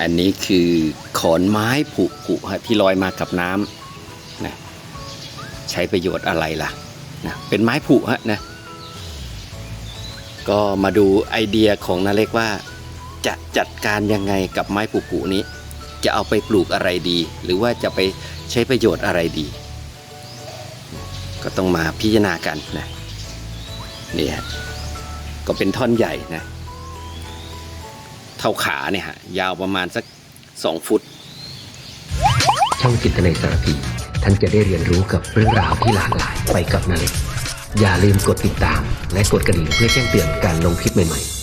อันนี้คือขอนไม้ผุผุฮะที่ลอยมากับน้ำนะใช้ประโยชน์อะไรล่ะนะเป็นไม้ผุฮะนะก็มาดูไอเดียของนาเล็กว่า จะจัดการยังไงกับไม้ผุผุนี้ จะเอาไปปลูกอะไรดี หรือว่าจะไปใช้ประโยชน์อะไรดี ก็ต้องมาพิจารณากันนะนี่ฮะก็เป็นท่อนใหญ่นะ เท่าขาเนี่ยฮะยาวประมาณสัก 2 ฟุต ช่องจิตในสารพีท่านจะได้เรียนรู้กับเรื่องราวที่หลากหลายไปกับนาเล็กอย่าลืมกดติดตาม และกดกระดิ่งเพื่อแจ้งเตือนการลงคลิปใหม่ๆ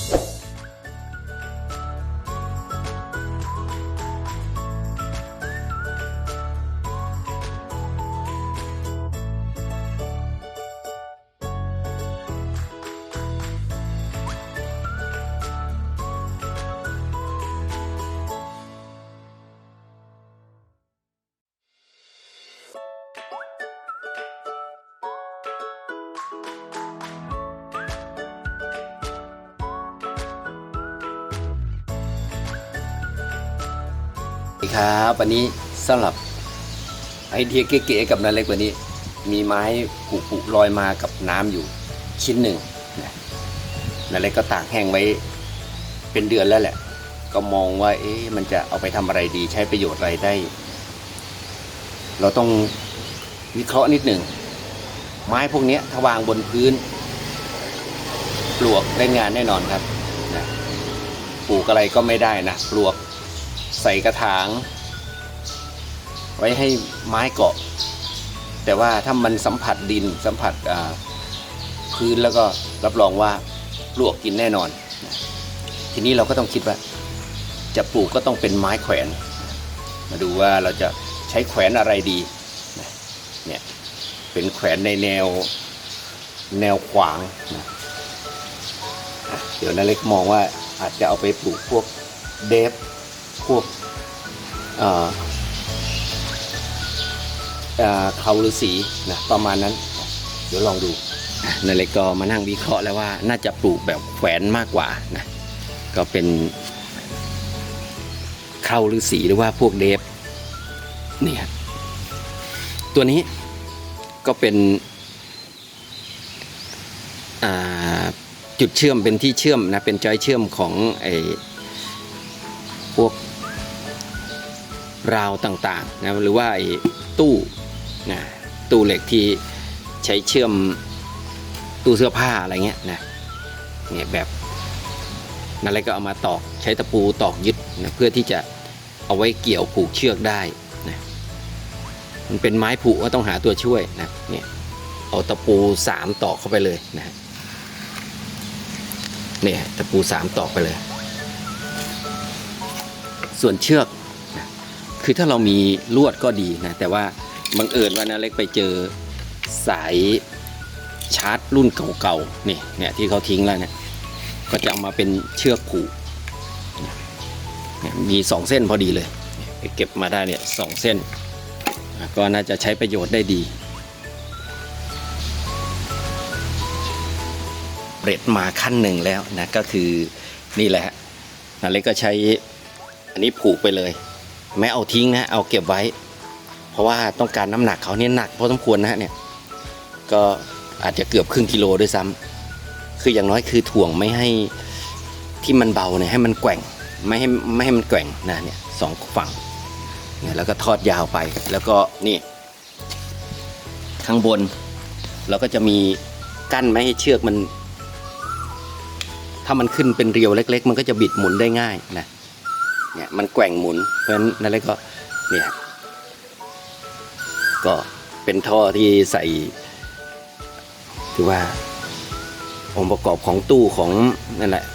สวัสดีครับวันนี้สำหรับไอเดียเก๋ๆกับนาเล็กวันนี้ มีไม้ผุผุลอยมากับน้ำอยู่ชิ้นหนึ่งนะนาเล็กก็ตากแห้งไว้เป็นเดือนแล้วแหละ ก็มองว่า เอ๊ะมันจะเอาไปทำอะไรดีใช้ประโยชน์อะไรได้ เราต้องวิเคราะห์นิดหนึ่งไม้พวกนี้ถ้าวางบนพื้น ปลวกเล่นงานแน่นอนครับปลูกอะไรก็ไม่ได้นะปลวก ใส่กระถาง ไว้ให้ไม้เกาะ แต่ว่าถ้ามันสัมผัสดินสัมผัสพื้นแล้วก็รับรองว่าปลวกกินแน่นอน ทีนี้เราก็ต้องคิดว่า จะปลูกก็ต้องเป็นไม้แขวน มาดูว่าเราจะใช้แขวนอะไรดีเนี่ยเป็นแขวนในแนวแนวขวางนะเดี๋ยวนาเล็กมองว่าอาจจะเอาไปปลูกพวกเดฟ พวกเอ่อเอ่อเขาฤาษีนะประมาณนั้น เดี๋ยวลองดูนายเล็กก็มานั่งวิเคราะห์แล้วว่าน่าจะปลูกแบบแขวนมากกว่านะก็เป็นเขาฤาษีหรือว่าพวกเดฟเนี่ยตัวนี้ก็เป็นจุดเชื่อมเป็นที่เชื่อมนะเป็นจอยเชื่อมของไอพวก ราวต่างๆนะหรือว่าตู้นะตู้เหล็กที่ใช้เชื่อมตู้เสื้อผ้าอะไรเงี้ยนะเนี่ยแบบนั่นอะไรก็เอามาตอกใช้ตะปูตอกยึดนะเพื่อที่จะเอาไว้เกี่ยวผูกเชือกได้นะมันเป็นไม้ผุก็ต้องหาตัวช่วยนะเนี่ยเอาตะปูสามตอกเข้าไปเลยนะเนี่ยตะปูสามตอกไปเลย ส่วนเชือก คือถ้าเรามีลวดก็ดีนะ แต่ว่าบังเอิญว่านะเล็กไปเจอสายชาร์จรุ่นเก่าๆนี่เนี่ยที่เขาทิ้งแล้วเนี่ยก็จะเอามาเป็นเชือกผูกมีสองเส้นพอดีเลยไปเก็บมาได้เนี่ยสองเส้น ก็น่าจะใช้ประโยชน์ได้ดี เปรดมาขั้นหนึ่งแล้วนะก็คือนี่แหละฮะนาเล็กก็ใช้อันนี้ผูกไปเลย ไม่เอาทิ้งนะเอาเก็บไว้ เพราะว่าต้องการน้ำหนักเขาเนี่ยหนักพอสมควรนะฮะเนี่ยก็อาจจะเกือบครึ่งกิโลด้วยซ้ำคืออย่างน้อยคือถ่วงไม่ให้ที่มันเบาเนี่ยให้มันแกว่งไม่ให้ไม่ให้มันแกว่งนะเนี่ยสองฝั่งเนี่ยแล้วก็ทอดยาวไปแล้วก็นี่ข้างบน เราก็จะมีกั้นไม่ให้เชือกมัน ถ้ามันขึ้นเป็นเรียวเล็ก ๆ มันก็จะบิดหมุนได้ง่ายนะ เนี่ยมันแกว่งหมุน เพราะฉะนั้นนั่นเลยก็เนี่ยก็เป็นท่อที่ใส่ถือว่าองค์ประกอบของตู้ของนั่นแหละ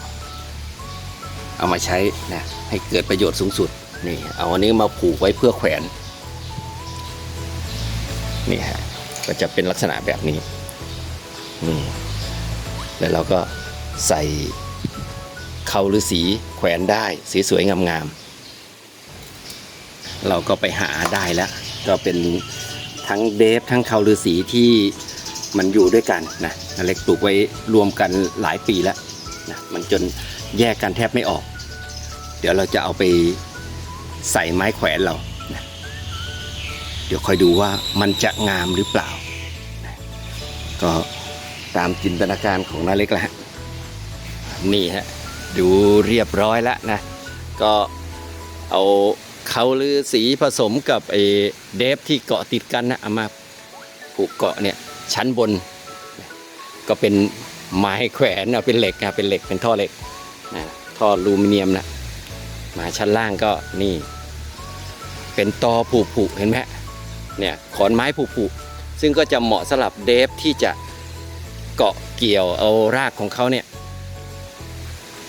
เอามาใช้นะให้เกิดประโยชน์สูงสุดนี่เอาอันนี้มาผูกไว้เพื่อแขวนนี่ฮะก็จะเป็นลักษณะแบบนี้นี่แล้วเราก็ใส่ เขาหรือสีแขวนได้สีสวยงามๆเราก็ไปหาได้แล้ว ก็เป็นทั้งเดฟทั้งเขาหรือสีที่มันอยู่ด้วยกันนะนาเล็กปลูกไว้รวมกันหลายปีแล้วนะมันจนแยกกันแทบไม่ออก เดี๋ยวเราจะเอาไปใส่ไม้แขวนเรานะเดี๋ยวคอยดูว่ามันจะงามหรือเปล่านะก็ตามจินตนาการของนาเล็กแล้วฮะนี่ฮะ ดูเรียบร้อยแล้วนะ ก็เอาเขาลือสีผสมกับไอ้เดฟที่เกาะติดกันนะเอามาผูกเกาะเนี่ยชั้นบน ก็เป็นไม้แขวนนะเป็นเหล็กนะเป็นเหล็กเป็นท่อเหล็กนะท่ออลูมิเนียมนะมาชั้นล่างก็นี่ เป็นตอผูผูเห็นไหมเนี่ยขอนไม้ผูผูซึ่งก็จะเหมาะสำหรับเดฟที่จะเกาะเกี่ยวเอารากของเขาเนี่ย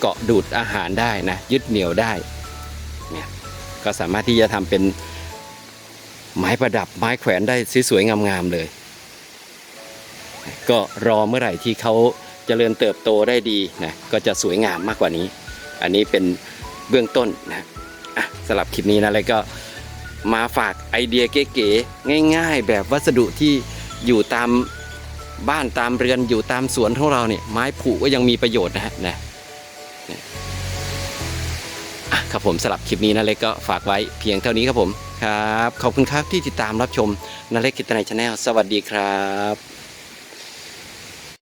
เกาะดูดอาหารได้นะยึดเหนี่ยวได้เนี่ยก็สามารถที่จะทำเป็นไม้ประดับไม้แขวนได้สวยๆงามๆเลย ก็รอเมื่อไหร่ที่เขาเจริญเติบโตได้ดีนะก็จะสวยงามมากกว่านี้ อันนี้เป็นเบื้องต้นนะะสำหรับคลิปนี้นะเลยก็มาฝากไอเดียเก๋ๆง่าย ๆ แบบวัสดุที่อยู่ตามบ้านตามเรือนอยู่ตามสวนของเราเนี่ยไม้ผุก็ยังมีประโยชน์นะฮะนะเนี่ยอะ ครับผมสลับคลิปนี้นะเล็กก็ฝากไว้เพียงเท่านี้ครับผมครับ ขอบคุณครับที่ติดตามรับชมนาเล็กกิตนายชาแนลสวัสดีครับ